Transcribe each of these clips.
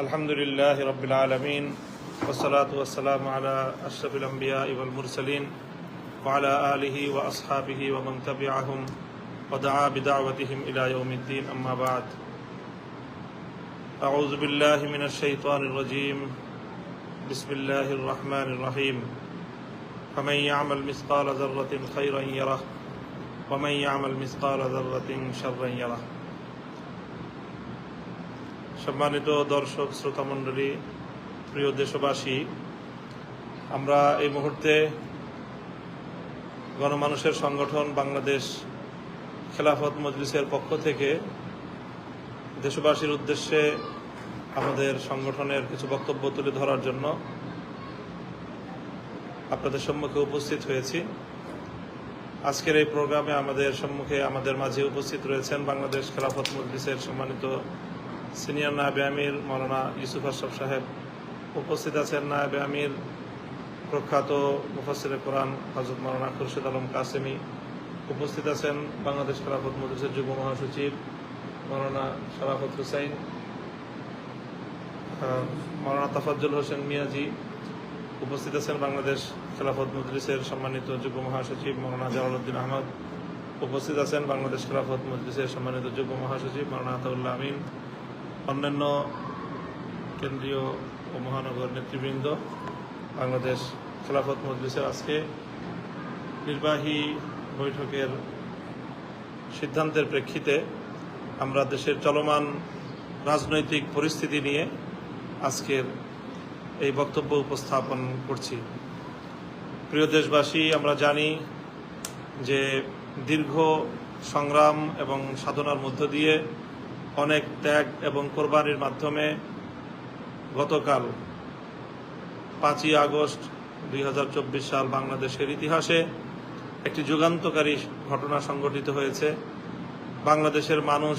الحمد لله رب العالمين والصلاة والسلام على أشرف الأنبياء والمرسلين وعلى آله وأصحابه ومن تبعهم ودعا بدعوتهم إلى يوم الدين أما بعد أعوذ بالله من الشيطان الرجيم بسم الله الرحمن الرحيم فمن يعمل مثقال ذرة خيرا يره ومن يعمل مثقال ذرة شرا يره সম্মানিত দর্শক শ্রোতা মণ্ডলী প্রিয় দেশবাসী, আমরা এই মুহূর্তে গণমানুষের সংগঠন বাংলাদেশ খেলাফত মজলিসের পক্ষ থেকে দেশবাসীর উদ্দেশ্যে আমাদের সংগঠনের কিছু বক্তব্য তুলে ধরার জন্য আপনাদের সম্মুখে উপস্থিত হয়েছি। আজকের এই প্রোগ্রামে আমাদের সম্মুখে আমাদের মাঝে উপস্থিত রয়েছেন বাংলাদেশ খেলাফত মজলিসের সম্মানিত সিনিয়র নায়বে আমির মৌলানা ইউসুফ আশরাফ সাহেব। উপস্থিত আছেন নায়বে আমির, প্রখ্যাত মুফাসির কোরআন হজরত মৌলানা খুরশেদ আলম কাসেমি। উপস্থিত আছেন বাংলাদেশ খেলাফত মজলিসের যুগ্ম মহাসচিব মৌলানা শরাফত হুসাইন মৌলানা তাফাজ্জুল হোসেন মিয়াজি। উপস্থিত আছেন বাংলাদেশ খেলাফত মজলিসের সম্মানিত যুগ্ম মহাসচিব মৌলানা জালালউদ্দিন আহমদ। উপস্থিত আছেন বাংলাদেশ খেলাফত মজলিসের সম্মানিত যুগ্ম মহাসচিব মৌলানা আতাউল্লাহ আমিন। অন্যান্য কেন্দ্রীয় ও মহানগর নেতৃবৃন্দ, বাংলাদেশ খেলাফত মজলিসের আজকে নির্বাহী বৈঠকের সিদ্ধান্তের প্রেক্ষিতে আমরা দেশের চলমান রাজনৈতিক পরিস্থিতি নিয়ে আজকের এই বক্তব্য উপস্থাপন করছি। প্রিয় দেশবাসী, আমরা জানি যে দীর্ঘ সংগ্রাম এবং সাধনার মধ্য দিয়ে অনেক ত্যাগ এবং কোরবানির মাধ্যমে গতকাল পাঁচই আগস্ট দুই হাজার চব্বিশ সাল বাংলাদেশের ইতিহাসে একটি যুগান্তকারী ঘটনা সংঘটিত হয়েছে। বাংলাদেশের মানুষ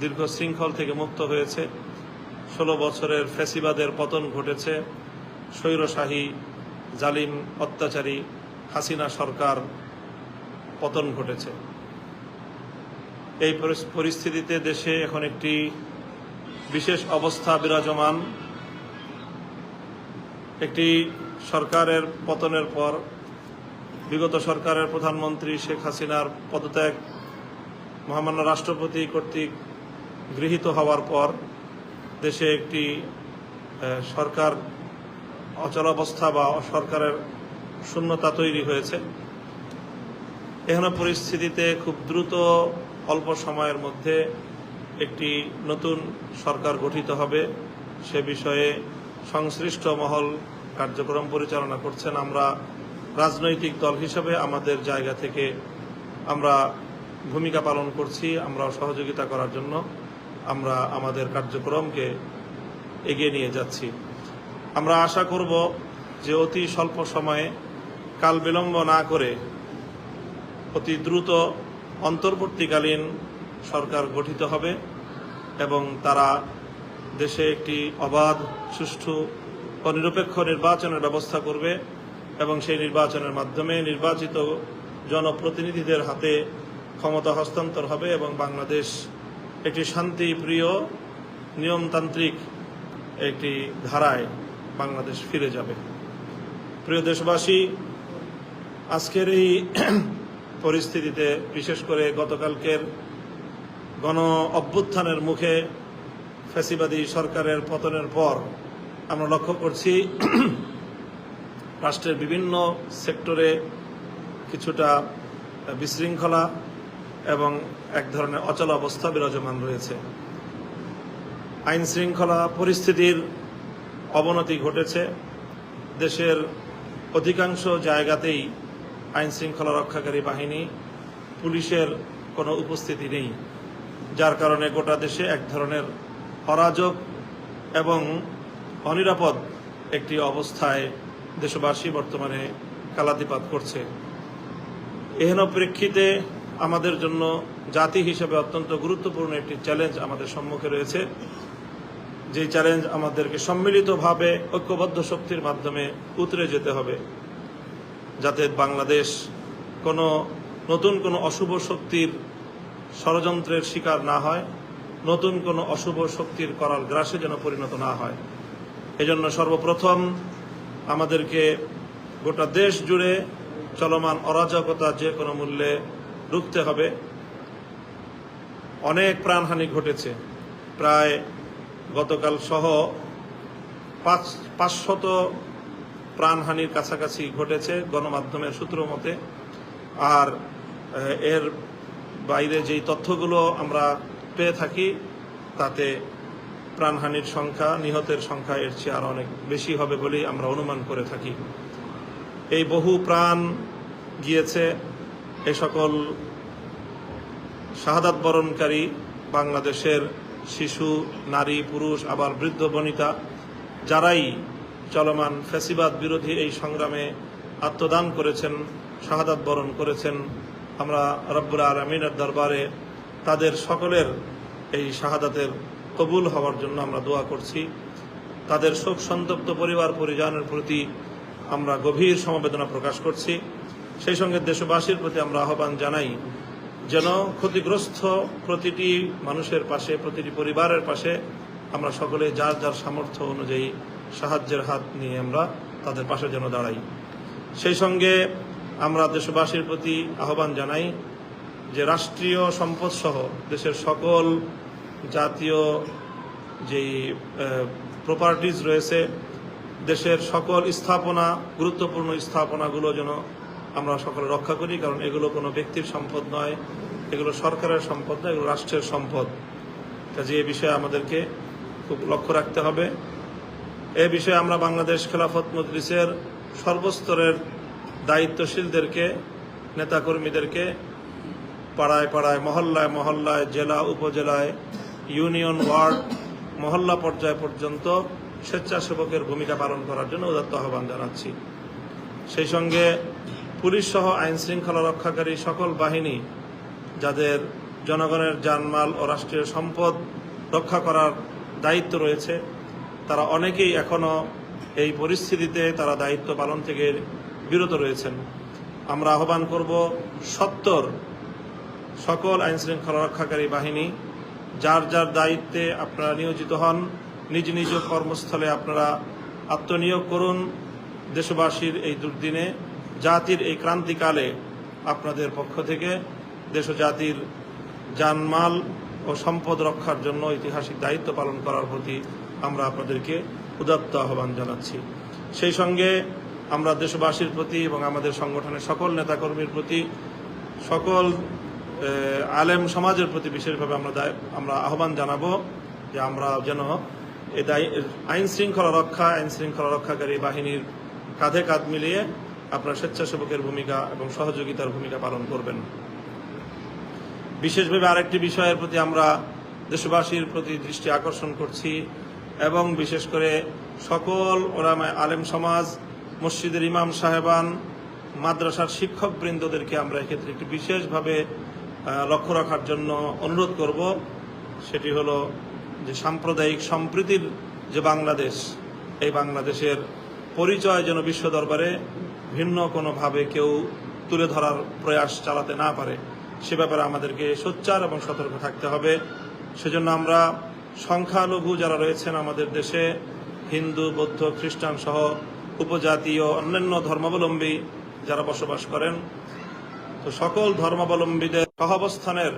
দীর্ঘ শৃঙ্খল থেকে মুক্ত হয়েছে। ষোলো বছরের ফেসিবাদের পতন ঘটেছে। স্বৈরশাহী জালিম অত্যাচারী হাসিনা সরকার পতন ঘটেছে। এই পরিস্থিতিতে দেশে এখন একটি বিশেষ অবস্থা বিরাজমান। একটি সরকারের পতনের পর, বিগত সরকারের প্রধানমন্ত্রী শেখ হাসিনার পদত্যাগ মহামান্য রাষ্ট্রপতি কর্তৃক গৃহীত হওয়ার পর দেশে একটি সরকার অচলাবস্থা বা সরকারের শূন্যতা তৈরি হয়েছে। এখানে পরিস্থিতিতে খুব দ্রুত অল্প সময়ের মধ্যে একটি নতুন সরকার গঠিত হবে। সে বিষয়ে সংশ্লিষ্ট মহল কার্যক্রম পরিচালনা করছেন আমরা রাজনৈতিক দল হিসেবে। আমাদের জায়গা থেকে আমরা ভূমিকা পালন করছি আমরা সহযোগিতা করার জন্য আমরা আমাদের কার্যক্রমকে এগিয়ে নিয়ে যাচ্ছি। আমরা আশা করব যে অতি স্বল্প সময়ে কাল বিলম্ব না করে অতি দ্রুত অন্তর্বর্তীকালীন সরকার গঠিত হবে এবং তারা দেশে একটি অবাধ, সুষ্ঠু ও নিরপেক্ষ নির্বাচনের ব্যবস্থা করবে এবং সেই নির্বাচনের মাধ্যমে নির্বাচিত জনপ্রতিনিধিদের হাতে ক্ষমতা হস্তান্তর হবে এবং বাংলাদেশ একটি শান্তিপ্রিয় নিয়মতান্ত্রিক একটি ধারায় বাংলাদেশ ফিরে যাবে। প্রিয় দেশবাসী, আজকের এই পরিস্থিতিতে, বিশেষ করে গতকালকের গণ অভ্যুত্থানের মুখে ফ্যাসিবাদী সরকারের পতনের পর, আমরা লক্ষ্য করছি রাষ্ট্রের বিভিন্ন সেক্টরে কিছুটা বিশৃঙ্খলা এবং এক ধরনের অচল অবস্থা বিরাজমান রয়েছে। আইন শৃঙ্খলা পরিস্থিতির অবনতি ঘটেছে। দেশের অধিকাংশ জায়গাতেই আইন শৃঙ্খলা রক্ষাকারী বাহিনী, পুলিশের কোনো উপস্থিতি নেই, যার কারণে গোটা দেশে এক ধরনের অরাজক এবং অনিরাপদ একটি অবস্থায় দেশবাসী বর্তমানে কালাতিপাত করছে। এহেন প্রেক্ষিতে আমাদের জন্য জাতি হিসেবে অত্যন্ত গুরুত্বপূর্ণ একটি চ্যালেঞ্জ আমাদের সম্মুখে রয়েছে। যে চ্যালেঞ্জ আমাদেরকে সম্মিলিতভাবে ঐক্যবদ্ধ শক্তির মাধ্যমে উতরে যেতে হবে। যাতে বাংলাদেশ কোনো নতুন কোনো অশুভ শক্তির ষড়যন্ত্রের শিকার না হয়, নতুন কোনো অশুভ শক্তির করার গ্রাসে যেন পরিণত না হয়। এজন্য সর্বপ্রথম আমাদেরকে গোটা দেশ জুড়ে চলমান অরাজকতা যে কোনো মূল্যে রুখতে হবে। অনেক প্রাণহানি ঘটেছে। প্রায় গতকাল সহ পাঁচ পাঁচশত প্রাণহানির কাছাকাছি ঘটেছে গণমাধ্যমের সূত্র মতে। আর এর বাইরে যেই তথ্যগুলো আমরা পেয়ে থাকি, তাতে প্রাণহানির সংখ্যা, নিহতের সংখ্যা এর চেয়ে আরও অনেক বেশি হবে বলেই আমরা অনুমান করে থাকি। এই বহু প্রাণ গিয়েছে, এ সকল শাহাদাত বরণকারী বাংলাদেশের শিশু, নারী, পুরুষ, আবার বৃদ্ধ, বনিতা, যারাই চলমান ফ্যাসিবাদ বিরোধী এই সংগ্রামে আত্মদান করেছেন, শাহাদাত বরণ করেছেন। আমরা রব্বুল আলমিনের দরবারে তাদের সকলের এই শাহাদাতের কবুল হওয়ার জন্য আমরা দোয়া করছি। তাদের শোক সন্তপ্ত পরিবার, পরিজনের প্রতি আমরা গভীর সমবেদনা প্রকাশ করছি। সেই সঙ্গে দেশবাসীর প্রতি আমরা আহ্বান জানাই যেন ক্ষতিগ্রস্ত প্রতিটি মানুষের পাশে, প্রতিটি পরিবারের পাশে আমরা সকলে যার যার সামর্থ্য অনুযায়ী সাহায্যের হাত নিয়ে আমরা তাদের পাশে যেন দাঁড়াই। সেই সঙ্গে আমরা দেশবাসীর প্রতি আহ্বান জানাই যে রাষ্ট্রীয় সম্পদ সহ দেশের সকল জাতীয় যেই প্রপার্টিজ রয়েছে, দেশের সকল স্থাপনা, গুরুত্বপূর্ণ স্থাপনাগুলো যেন আমরা সকলে রক্ষা করি, কারণ এগুলো কোনো ব্যক্তির সম্পদ নয়, এগুলো সরকারের সম্পদ নয়, এগুলো রাষ্ট্রের সম্পদ। কাজে এ বিষয়ে আমাদেরকে খুব লক্ষ্য রাখতে হবে। এ বিষয়ে আমরা বাংলাদেশ খেলাফত মজলিসের সর্বস্তরের দায়িত্বশীলদেরকে, নেতাকর্মীদেরকে পাড়ায় পাড়ায়, মহল্লায় মহল্লায়, জেলা, উপজেলায়, ইউনিয়ন, ওয়ার্ড, মহল্লা পর্যায় পর্যন্ত স্বেচ্ছাসেবকের ভূমিকা পালন করার জন্য উদাত্ত আহ্বান জানাচ্ছি। সেই সঙ্গে পুলিশ সহ আইন শৃঙ্খলা রক্ষাকারী সকল বাহিনী, যাদের জনগণের জানমাল ও রাষ্ট্রীয় সম্পদ রক্ষা করার দায়িত্ব রয়েছে তারা অনেকেই এখনও এই পরিস্থিতিতে তারা দায়িত্ব পালন থেকে বিরত রয়েছেন। আমরা আহ্বান করব সত্তর সকল আইন শৃঙ্খলা রক্ষাকারী বাহিনী, যার যার দায়িত্বে আপনারা নিয়োজিত হন, নিজ নিজ কর্মস্থলে আপনারা আত্মনিয়োগ করুন। দেশবাসীর এই দুর্দিনে, জাতির এই ক্রান্তিকালে আপনাদের পক্ষ থেকে দেশ জাতির জানমাল ও সম্পদ রক্ষার জন্য ঐতিহাসিক দায়িত্ব পালন করার প্রতি আমরা আপনাদেরকে উদাত্ত আহ্বান জানাচ্ছি। সেই সঙ্গে আমরা দেশবাসীর প্রতি এবং আমাদের সংগঠনের সকল নেতাকর্মীর প্রতি, সকল আলেম সমাজের প্রতি বিশেষভাবে আমরা আমরা আহ্বান জানাব যে আমরা যেন আইন শৃঙ্খলা রক্ষা, আইন শৃঙ্খলা রক্ষাকারী বাহিনীর কাঁধে কাঁধ মিলিয়ে আপনার স্বেচ্ছাসেবকের ভূমিকা এবং সহযোগিতার ভূমিকা পালন করবেন। বিশেষভাবে আরেকটি বিষয়ের প্রতি আমরা দেশবাসীর প্রতি দৃষ্টি আকর্ষণ করছি। এবং বিশেষ করে সকল ওলামায় আলেম সমাজ, মসজিদের ইমাম সাহেবান, মাদ্রাসার শিক্ষক বৃন্দদেরকে আমরা এক্ষেত্রে একটি বিশেষভাবে লক্ষ্য রাখার জন্য অনুরোধ করব। সেটি হলো যে সাম্প্রদায়িক সম্প্রীতির যে বাংলাদেশ, এই বাংলাদেশের পরিচয় যেন বিশ্ব দরবারে ভিন্ন কোনোভাবে কেউ তুলে ধরার প্রয়াস চালাতে না পারে, সে ব্যাপারে আমাদেরকে সোচ্চার এবং সতর্ক থাকতে হবে। সেজন্য আমরা সংখ্যালঘু যারা রয়েছেন আমাদের দেশে, হিন্দু, বৌদ্ধ, খ্রিস্টান সহ উপজাতি ও অন্যান্য ধর্মাবলম্বী যারা বসবাস করেন, তো সকল ধর্মাবলম্বীদের সহাবস্থানের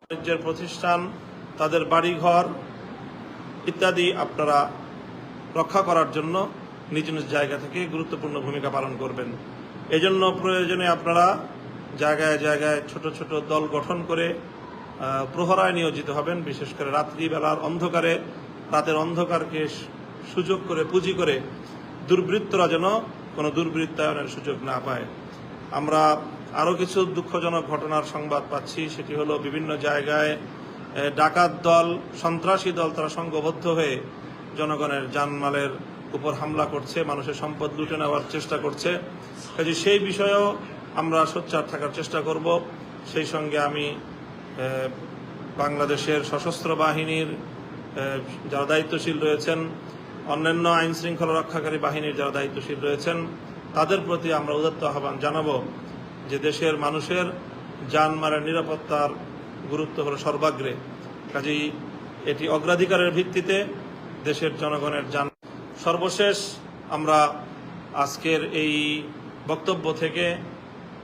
বাণিজ্যের প্রতিষ্ঠান, তাদের বাড়িঘর ইত্যাদি আপনারা রক্ষা করার জন্য নিজ নিজ জায়গা থেকে গুরুত্বপূর্ণ ভূমিকা পালন করবেন। এজন্য প্রয়োজনে আপনারা জায়গায় জায়গায় ছোট ছোট দল গঠন করে প্রহরায় নিয়োজিত হবেন। বিশেষ করে রাত্রিবেলার অন্ধকারে, রাতের অন্ধকারকে সুযোগ করে, পুঁজি করে দুর্বৃত্তরা যেন কোনো দুর্বৃত্তায়নের সুযোগ না পায়। আমরা আরও কিছু দুঃখজনক ঘটনার সংবাদ পাচ্ছি। সেটি হলো বিভিন্ন জায়গায় ডাকাত দল, সন্ত্রাসী দল তারা সংঘবদ্ধ হয়ে জনগণের জানমালের উপর হামলা করছে, মানুষের সম্পদ লুটে নেওয়ার চেষ্টা করছে। কাজে সেই বিষয়েও আমরা সোচ্চার থাকার চেষ্টা করব। সেই সঙ্গে আমি বাংলাদেশের সশস্ত্র বাহিনীর যারা দায়িত্বশীল রয়েছেন, অন্যান্য আইন শৃঙ্খলা রক্ষাকারী বাহিনীর যারা দায়িত্বশীল রয়েছেন, তাদের প্রতি আমরা উদাত্ত আহ্বান জানাব যে দেশের মানুষের যানমারের নিরাপত্তার গুরুত্ব হলো সর্বাগ্রে। কাজেই এটি অগ্রাধিকারের ভিত্তিতে দেশের জনগণের যান সর্বশেষ আমরা আজকের এই বক্তব্য থেকে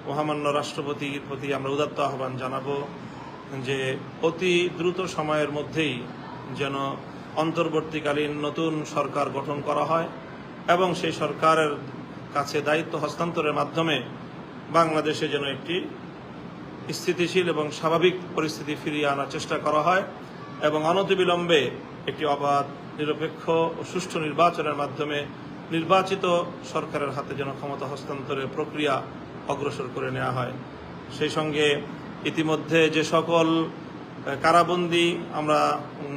মহামান্য রাষ্ট্রপতির প্রতি আমরা উদাত্ত আহ্বান জানাব যে অতি দ্রুত সময়ের মধ্যেই যেন অন্তর্বর্তীকালীন নতুন সরকার গঠন করা হয় এবং সেই সরকারের কাছে দায়িত্ব হস্তান্তরের মাধ্যমে বাংলাদেশে যেন একটি স্থিতিশীল এবং স্বাভাবিক পরিস্থিতি ফিরিয়ে আনার চেষ্টা করা হয় এবং অনতিবিলম্বে একটি অবাধ নিরপেক্ষ ও সুষ্ঠু নির্বাচনের মাধ্যমে নির্বাচিত সরকারের হাতে যেন ক্ষমতা হস্তান্তরের প্রক্রিয়া অগ্রসর করে নেওয়া হয়। সেই সঙ্গে ইতিমধ্যে যে সকল কারাবন্দি আমরা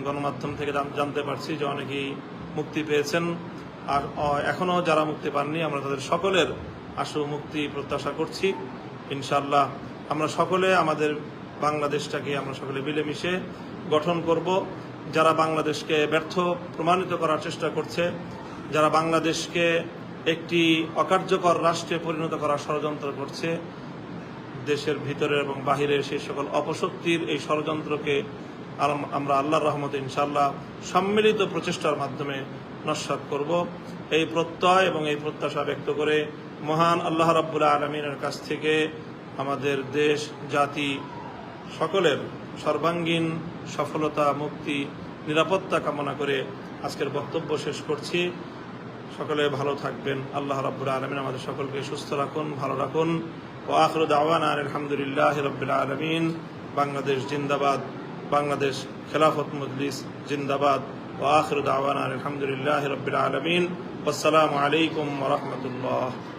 গণমাধ্যম থেকে জানতে পারছি যে অনেকেই মুক্তি পেয়েছেন। আর এখনও যারা মুক্তি পাননি, আমরা তাদের সকলের আশু মুক্তি প্রত্যাশা করছি। ইনশাল্লাহ আমরা সকলে আমাদের বাংলাদেশটাকে আমরা সকলে মিলেমিশে গঠন করব। যারা বাংলাদেশকে ব্যর্থ প্রমাণিত করার চেষ্টা করছে, যারা বাংলাদেশকে একটি অকার্যকর রাষ্ট্রে পরিণত করার ষড়যন্ত্র করছে, দেশের ভিতরে এবং বাহিরে সেই সকল অপশক্তির এই ষড়যন্ত্রকে আমরা আল্লাহর রহমত ইনশাল্লাহ সম্মিলিত প্রচেষ্টার মাধ্যমে নস্বাত করব। এই প্রত্যয় এবং এই প্রত্যাশা ব্যক্ত করে মহান আল্লাহ রাব্বুল আলমিনের কাছ থেকে আমাদের দেশ, জাতি, সকলের সর্বাঙ্গীন সফলতা, মুক্তি, নিরাপত্তা কামনা করে আজকের বক্তব্য শেষ করছি। সকলে ভালো থাকবেন। আল্লাহ রাব্বুল আলমিন আমাদের সকলকে সুস্থ রাখুন, ভালো রাখুন। ও আখর দাওয়ান আলহামদুলিল্লাহ রবিল আলমিন। বাংলাদেশ জিন্দাবাদ, বাংলাদেশ খেলাফত মজলিস জিন্দাবাদ। ও আখর দাওয়ান আলহামদুলিল্লাহ রবিল আলমিন। আসসালামু আলাইকুম রহমতুল্লাহ।